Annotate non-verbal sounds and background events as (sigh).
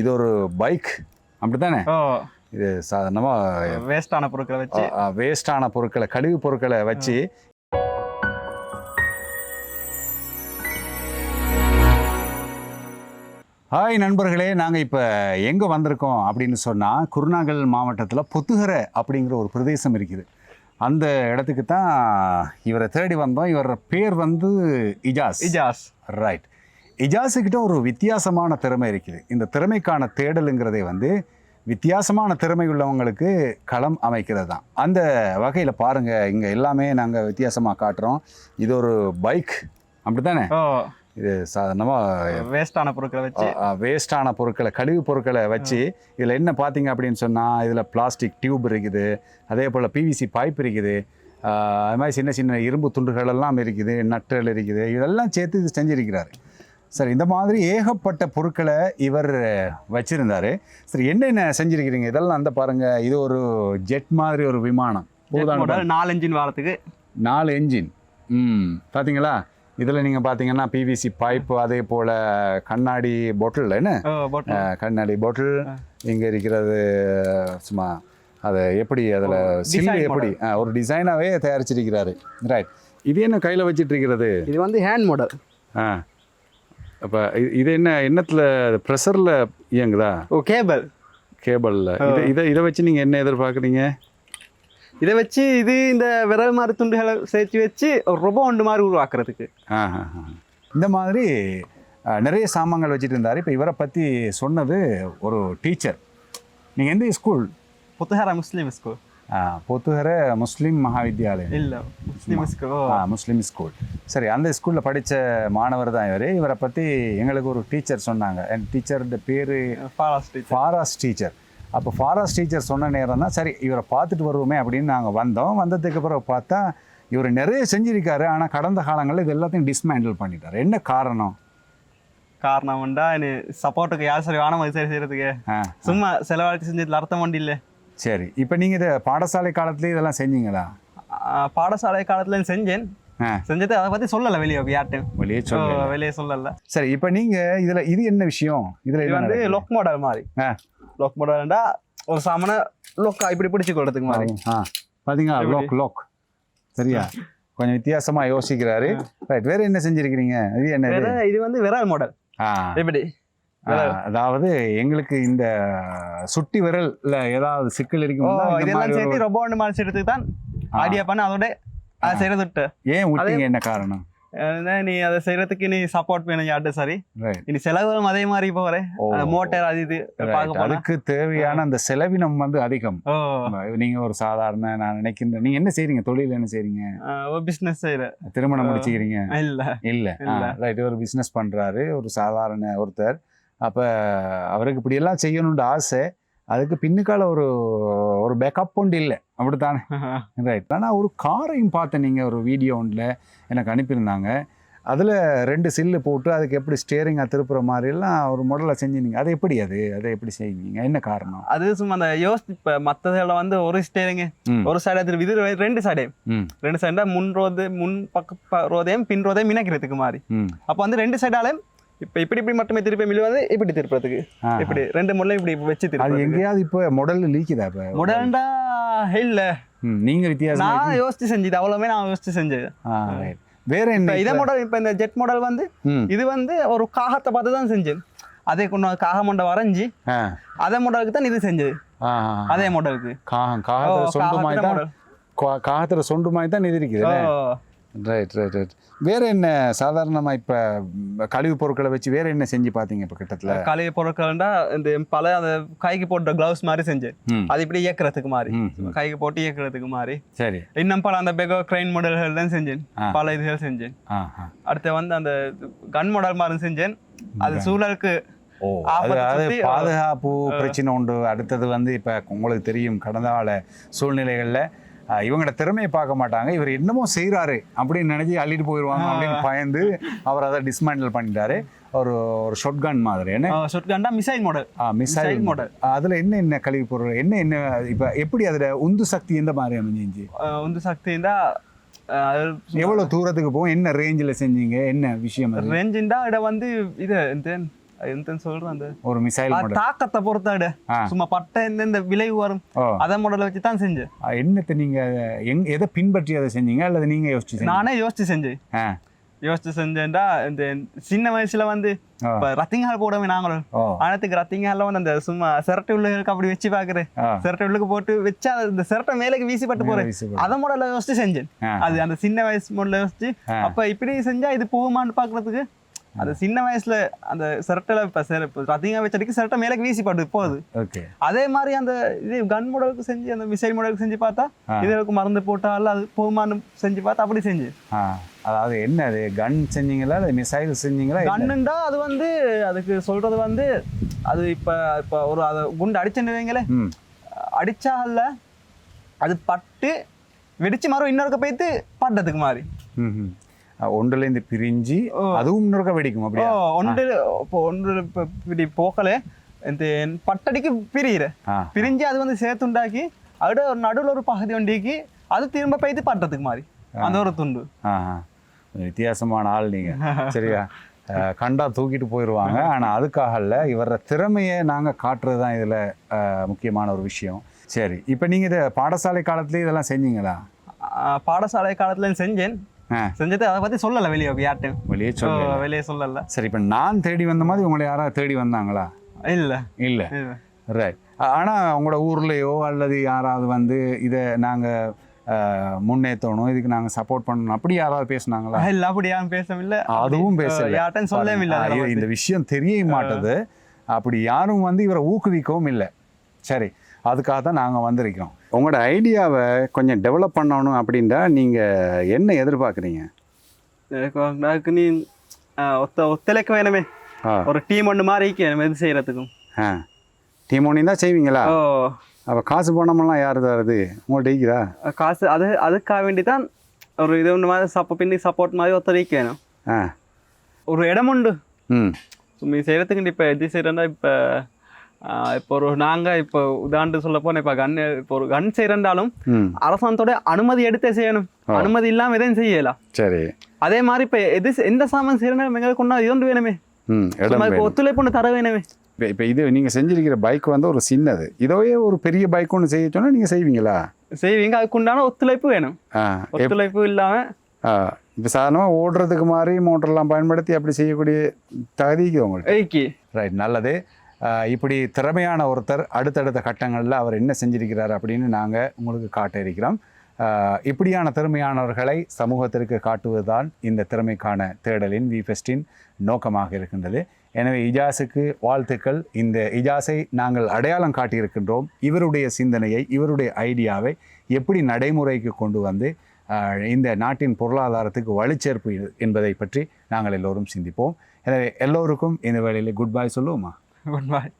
இது ஒரு பைக். அப்படித்தானே? ஓ. இது சாதாரணமாக வேஸ்டான பொருட்களை வச்சு. வேஸ்டான பொருட்களை கழிவு பொருட்களை வச்சு. ஹாய் நண்பர்களே நாங்கள் இப்போ எங்கே வந்திருக்கோம் அப்படின்னு சொன்னால் குருநாகல் மாவட்டத்தில் பொத்துகரை அப்படிங்கிற ஒரு பிரதேசம் இருக்குது. அந்த இடத்துக்கு தான் இவரை தேடி வந்தோம். இவர் பேர் வந்து இஜாஸ். இஜாஸ். ரைட் இஜாஸுக்கிட்ட ஒரு வித்தியாசமான திறமை இருக்குது. இந்த திறமைக்கான தேடலுங்கிறதே வந்து வித்தியாசமான திறமை உள்ளவங்களுக்கு களம் அமைக்கிறது தான். அந்த வகையில் பாருங்கள் இங்கே எல்லாமே நாங்கள் வித்தியாசமாக காட்டுறோம். இது ஒரு பைக். அப்படி தானே இது சாதாரணமாக வேஸ்டான பொருட்களை வச்சு. வேஸ்டான பொருட்களை கழிவு பொருட்களை வச்சு இதில் என்ன பார்த்தீங்க அப்படின்னு சொன்னால் இதில் பிளாஸ்டிக் டியூப் இருக்குது. அதே போல் பிவிசி பைப் இருக்குது. அது மாதிரி சின்ன சின்ன இரும்பு துண்டுகள் எல்லாம் இருக்குது நட்டுகள் இருக்குது. இதெல்லாம் சேர்த்து இது செஞ்சிருக்கிறாரு. சரி இந்த மாதிரி ஏகப்பட்ட பொருட்களை இவர் வச்சிருந்தாரு. சரி என்னென்ன செஞ்சிருக்கிறீங்க? இதெல்லாம் அந்த பாருங்க இது ஒரு ஜெட் மாதிரி ஒரு விமானம். நாலு இன்ஜின் வாரத்துக்கு. நாலு என்ஜின் ம் பார்த்தீங்களா இதில் நீங்கள் பார்த்தீங்கன்னா பிவிசி பைப்பு அதே போல் கண்ணாடி பொட்டில் என்ன? கண்ணாடி பொட்டில் இங்கே இருக்கிறது சும்மா அதை எப்படி அதில் சில்லு எப்படி? ஒரு டிசைனாகவே தயாரிச்சிருக்கிறாரு. ரைட் இது என்ன கையில் வச்சிட்டு இருக்கிறது? இது வந்து ஹேண்ட் மாடல் ஆ. அப்போ இது என்ன எண்ணத்தில் ப்ரெஷரில் இயங்குதா? ஓ கேபிள். கேபிளில். இதை இதை இதை வச்சு நீங்கள் என்ன எதிர்பார்க்குறீங்க? இதை வச்சு இது இந்த விரல் மாதிரி துண்டுகளை சேர்த்து வச்சு ஒரு ரொம்ப ஒன்று மாதிரி உருவாக்குறதுக்கு. இந்த மாதிரி நிறைய சாமான்கள் வச்சுட்டு இருந்தார். இப்போ இவரை பற்றி சொன்னது ஒரு டீச்சர். நீங்கள் எந்த ஸ்கூல்? புத்தகரா முஸ்லீம் ஸ்கூல்? பொத்துகர முஸ்லீம் மகாவித்யாலயம் இல்லை முஸ்லீம் முஸ்லீம் ஸ்கூல் சரி அந்த ஸ்கூலில் படித்த மாணவர் தான் இவர் இவரை பற்றி எங்களுக்கு ஒரு டீச்சர் சொன்னாங்க. என் டீச்சரோட பேர் ஃபாரஸ்ட் டீச்சர் ஃபாரஸ் டீச்சர் அப்போ ஃபாரஸ் டீச்சர் சொன்ன நேரம் தான் சரி இவரை பார்த்துட்டு வருவோமே அப்படின்னு நாங்கள் வந்தோம் வந்ததுக்கு பிறகு பார்த்தா இவர் நிறைய செஞ்சிருக்காரு ஆனால் கடந்த காலங்களில் இது எல்லாத்தையும் டிஸ்மேண்டில் பண்ணிட்டார் என்ன காரணம் காரணம் எனக்கு சப்போர்ட்டுக்கு யார் சரி வானம் சரி செய்யறதுக்கு சும்மா செலவழிச்சு செஞ்சதுல அர்த்தம் ஒன்றும் இல்லை சரி இப்போ நீங்கள் இதை பாடசாலை காலத்துலேயே இதெல்லாம் செஞ்சீங்களா? பாடசாலை காலத்துல செஞ்சேன். செஞ்சது அதை பத்தி சொல்லல வெளியே யார்ட்டும் வெளியே சொல்லுங்க வெளியே சொல்லல. சரி இப்போ நீங்கள் இதில் இது என்ன விஷயம்? இதில் இது இது வந்து லொக் மாடல் மாதிரி. லொக் மாடல்டா ஒரு சாமனை லொக்கா இப்படி பிடிச்சு கொடுறதுக்கு மாதிரி. பார்த்தீங்களா? லோக் லோக் சரியா? கொஞ்சம் வித்தியாசமா யோசிக்கிறாரு. ரைட் வேற என்ன செஞ்சிருக்கிறீங்க? இது என்ன இது? வந்து விரல் மாடல் எப்படி? அதாவது எங்களுக்கு இந்த சுட்டி விரல்ல ஏதாவது சிக்கல் இந்த இதெல்லாம் சேர்த்து ரொம்ப ஒன்று செய்யறதுக்கு தான். ஐடியா பண்ண அதோட அதை செய்யறது விட்டு. ஏன் விட்டீங்க என்ன காரணம்? நீ அதை செய்யறதுக்கு நீ சப்போர்ட் வேணும் யார்ட்டு சரி இனி செலவும் அதே மாதிரி போற ஓ. மோட்டார் அது இது அதுக்கு தேவையான அந்த செலவினம் வந்து அதிகம். நீங்க ஒரு சாதாரண நான் நினைக்கின்றேன் நீங்க என்ன செய்றீங்க? தொழில் என்ன செய்றீங்க? பிசினஸ் செய்யற திருமணம். முடிச்சுக்கிறீங்க? இல்ல. இல்ல. ரைட் ஒரு பிஸ்னஸ் பண்றாரு ஒரு சாதாரண ஒருத்தர். அப்ப அவருக்கு இப்படியெல்லாம் செய்யணும்னு ஆசை. அதுக்கு பின்னுக்கால ஒரு ஒரு பேக்கப் ஒன்று இல்லை. அப்படித்தானே? (laughs) ரைட் ஆனால் ஒரு காரையும் பார்த்தேன் நீங்கள் ஒரு வீடியோ ஒன்றில் எனக்கு அனுப்பியிருந்தாங்க. அதில் ரெண்டு சில்லு போட்டு அதுக்கு எப்படி ஸ்டேரிங்காக திருப்புற மாதிரிலாம் ஒரு மாடலை செஞ்சுருந்தீங்க. அது எப்படி அது? அதை எப்படி செய்வீங்க? என்ன காரணம்? அது சும்மா அந்த யோசி இப்ப மத்ததுல வந்து ஒரு ஸ்டேரிங்க ஒரு சைடு அது இது ரெண்டு சைடு ரெண்டு சைடா முன் ரோது முன் பக்க ரோதையும் பின் ரோதையும் இணைக்கிறதுக்கு மாதிரி அப்போ வந்து ரெண்டு சைடாலையும் இப்ப இப்படி இப்படி மட்டுமே திருப்பி மில்லு வந்து இப்படி திருப்புறதுக்கு. இப்படி ரெண்டு முள்ளையும் இப்படி வச்சு அது திருப்பி எங்கேயாவது இப்போ மாடல் லீக்குதா இப்போ? முடண்டா இல்ல. நீங்கள் வித்தியாசம் நான் யோசிச்சு செஞ்சது அவ்வளவுமே நான் யோசிச்சு செஞ்சது. வேற என்ன இதை மாடல் இப்ப இந்த ஜெட் மாடல் வந்து இது வந்து ஒரு காகத்தை பார்த்து தான் செஞ்சேன். அதே கொண்டு காக மண்டை வரைஞ்சி அதே மாடலுக்கு தான் இது செஞ்சது. அதே மாடலுக்கு காகம் காகத்தில் சொண்டு மாதிரி தான் கா- காகத்துல சொண்டு மாதிரி தான் இது இருக்குது ரைட் ரைட் ரைட் வேற என்ன சாதாரணமா இப்ப கழிவு பொருட்களை வச்சு வேற என்ன செஞ்சு பாத்தீங்க இப்ப கிட்டத்துல கலை பொருட்கள்டா இந்த பல அந்த கைக்கு போட்ட கிளவுஸ் மாதிரி செஞ்சேன். அது இப்படி இயக்குறதுக்கு மாதிரி. கைக்கு போட்டு இயக்குறதுக்கு மாதிரி சரி. இன்னும் பல அந்த பெகோ கிரைன் மாடல்கள் தான் செஞ்சேன். பல இதுகள் செஞ்சேன். அடுத்து வந்து அந்த கன் மாடல் மாதிரி செஞ்சேன். அது சூழலுக்கு பாதுகாப்பு பிரச்சனை உண்டு. அடுத்தது வந்து இப்ப உங்களுக்கு தெரியும் கடந்த கால சூழ்நிலைகள்ல இவங்களோட திறமையை பார்க்க மாட்டாங்க. இவர் என்னமோ செய்றாரு அப்படின்னு நினைச்சு அள்ளிட்டு போயிடுவாங்க அப்படின்னு பயந்து அவர் அதை டிஸ்மேண்டில் பண்ணிட்டாரு. ஒரு ஒரு ஷொட் கன் மாதிரி. என்ன? சொட்கண்டா missile model missile Missile model. அதுல என்ன என்ன கழிவு பொருள் என்ன என்ன இப்ப எப்படி அதுல உந்து சக்தி எந்த மாதிரி அமைஞ்சிச்சு? வந்து சக்திண்டா எவ்வளவு தூரத்துக்கு போகும்? என்ன ரேஞ்சில் செஞ்சீங்க? என்ன விஷயம் ரேஞ்சுண்டா இட வந்து இது இந்த எந்த சொல்றேன் அந்த ஒரு மிசைல் தாக்கத்தை பொறுத்தாடு. சும்மா பட்டை எந்தெந்த விளைவு வரும் அதை மாடலை வச்சு தான் செஞ்சேன் என்னத்தை நீங்க எங் எதை பின்பற்றி அதை செஞ்சீங்க அல்லது நீங்க யோசிச்சு? நானே யோசிச்சு செஞ்சேன் யோசிச்சு செஞ்சேன்டா இந்த சின்ன வயசுல வந்து. இப்ப ரத்திங்கால் போடவே நாங்களும் ஆனத்துக்கு ரத்திங்கால வந்து அந்த சும்மா சிரட்டை உள்ளுக்கு அப்படி வச்சு பாக்குறேன் சிரட்டை உள்ளுக்கு போட்டு வச்சா அது இந்த சிரட்டை மேலேக்கு வீசி பட்டு போறேன் வீசிப்பட்டு. அத மாடல யோசிச்சு செஞ்சேன். அது அந்த சின்ன வயசு மாடல யோசிச்சு. அப்ப இப்படி செஞ்சா இது போகுமான்னு பாக்குறதுக்கு அந்த சின்ன வயசுல அந்த சிரட்டையில இப்ப இப்ப ரத்திங்கா வச்சதுக்கு சிரட்டை மேலேக்கு வீசி பட்டு போகுது. ஓகே. அதே மாதிரி அந்த இது கன் மாடலுக்கு செஞ்சு அந்த மிசைல் மாடலுக்கு செஞ்சு பார்த்தா. இதுக்கு மருந்து போட்டால அது போகுமான்னு செஞ்சு பார்த்தா அப்படி செஞ்சு. அதாவது என்ன அது? கன் செஞ்சீங்களா? அல்லது மிசைல் செஞ்சீங்களா? என்ன? கண்ணுண்டா அது வந்து அதுக்கு சொல்றது வந்து அது இப்ப இப்ப ஒரு அதை குண்டு ம். அடிச்சா இல்ல அது பட்டு வெடிச்சு மரம் இன்னொருக்க போயிட்டு பட்டதுக்கு மாதிரி ஒன்றுலேருந்து பிரிஞ்சு. அதுவும் இன்னொருக்க வெடிக்கும் அப்படியா? ஒன்று இப்போ ஒன்று இப்போ இப்படி போக்கல இந்த பட்டடிக்கு பிரியிற. பிரிஞ்சு அது வந்து சேர்த்துண்டாக்கி அதோட ஒரு நடுவில் ஒரு பகுதி ஒண்டிக்கு அது திரும்ப போயிட்டு பட்டதுக்கு மாதிரி அந்த ஒரு துண்டு. ஆ ஆ. கொஞ்சம் வித்தியாசமான ஆள் நீங்க. சரியா? கண்டா தூக்கிட்டு போயிடுவாங்க. ஆனா அதுக்காக இல்ல இவர திறமையை நாங்க காட்டுறது தான் இதுல முக்கியமான ஒரு விஷயம். சரி இப்போ நீங்க இதை பாடசாலை காலத்துலயே இதெல்லாம் செஞ்சீங்களா? பாடசாலை காலத்துல செஞ்சேன். செஞ்சது அதை பத்தி சொல்லல வெளியே யார்ட்டையும் வெளியே சொல்ல வெளியே சொல்லல. சரி இப்போ நான் தேடி வந்த மாதிரி உங்களை யாராவது தேடி வந்தாங்களா? இல்ல. இல்ல. ரைட் ஆனால் உங்களோட ஊர்லேயோ அல்லது யாராவது வந்து இதை நாங்கள் முன்னேற்றணும் இதுக்கு நாங்கள் சப்போர்ட் பண்ணணும் அப்படி யாராவது பேசுனாங்களா? இல்ல அப்படி யாரும் பேசவில்லை. அதுவும் பேசல. யார்ட்டையும் சொல்லவே இல்லை இந்த. விஷயம் தெரிய மாட்டுது. அப்படி யாரும் வந்து இவரை ஊக்குவிக்கவும் இல்லை. சரி அதுக்காக தான் நாங்கள் வந்திருக்கோம். உங்களோட ஐடியாவை கொஞ்சம் டெவலப் பண்ணணும் அப்படின்டா நீங்கள் என்ன எதிர்பார்க்குறீங்க? நீ ஒத்த ஒத்துழைக்க வேணுமே. ஒரு டீம் ஒன்று மாதிரி இருக்கணும் இது செய்யறதுக்கும். ஆ. டீம் ஒன்றி தான் செய்வீங்களா? ஓ. அப்போ காசு பணமெல்லாம் யார் தருது உங்கள்கிட்ட இருக்குதா? காசு அது அதுக்காக வேண்டி தான் ஒரு இது ஒன்று மாதிரி சப்போ பின்னி சப்போர்ட் மாதிரி ஒத்துழைக்க வேணும். ஆ. ஒரு இடம் உண்டு. ம். சும்மி செய்யறதுக்கு இப்போ எது செய்யறேன்னா இப்போ இப்போ ஒரு நாங்கள் இப்போ உதாரணத்து சொல்ல போனால் இப்போ கன் இப்போ ஒரு கன் செய்யறந்தாலும் ம். அரசாங்கத்தோட அனுமதி எடுத்தே செய்யணும். அனுமதி இல்லாமல் எதையும் செய்யலாம் சரி. அதே மாதிரி இப்போ எது எந்த சாமான் செய்யறனா எங்களுக்கு கொண்டா இது ஒன்று வேணுமே. ஒத்துழைப்பு ஒன்று தர வேணுமே. இப்போ இப்போ இது நீங்கள் செஞ்சிருக்கிற பைக் வந்து ஒரு சின்னது. இதோயே ஒரு பெரிய பைக் ஒன்று செய்ய சொன்னால் நீங்கள் செய்வீங்களா? செய்வீங்க. அதுக்கு உண்டான ஒத்துழைப்பு வேணும். ஆ ஒத்துழைப்பு இல்லாமல் இப்போ சாதாரணமாக ஓடுறதுக்கு மாதிரி மோட்டர்லாம் பயன்படுத்தி அப்படி செய்யக்கூடிய தகுதிக்கு உங்கள்கிட்ட ஏய்க்கு ரைட் நல்லது. இப்படி திறமையான ஒருத்தர் அடுத்தடுத்த கட்டங்களில் அவர் என்ன செஞ்சிருக்கிறார் அப்படின்னு நாங்கள் உங்களுக்கு காட்ட இருக்கிறோம். இப்படியான திறமையானவர்களை சமூகத்திற்கு காட்டுவதுதான் இந்த திறமைக்கான தேடலின் விஃபெஸ்டின் நோக்கமாக இருக்கின்றது. எனவே இஜாஸுக்கு வாழ்த்துக்கள். இந்த இஜாஸை நாங்கள் அடையாளம் காட்டியிருக்கின்றோம். இவருடைய சிந்தனையை இவருடைய ஐடியாவை எப்படி நடைமுறைக்கு கொண்டு வந்து இந்த நாட்டின் பொருளாதாரத்துக்கு வலுச்சேர்ப்பு என்பதை பற்றி நாங்கள் எல்லோரும் சிந்திப்போம். எனவே எல்லோருக்கும் இந்த வேளையில் குட் பை சொல்லுவோமா? (laughs) குட் பாய்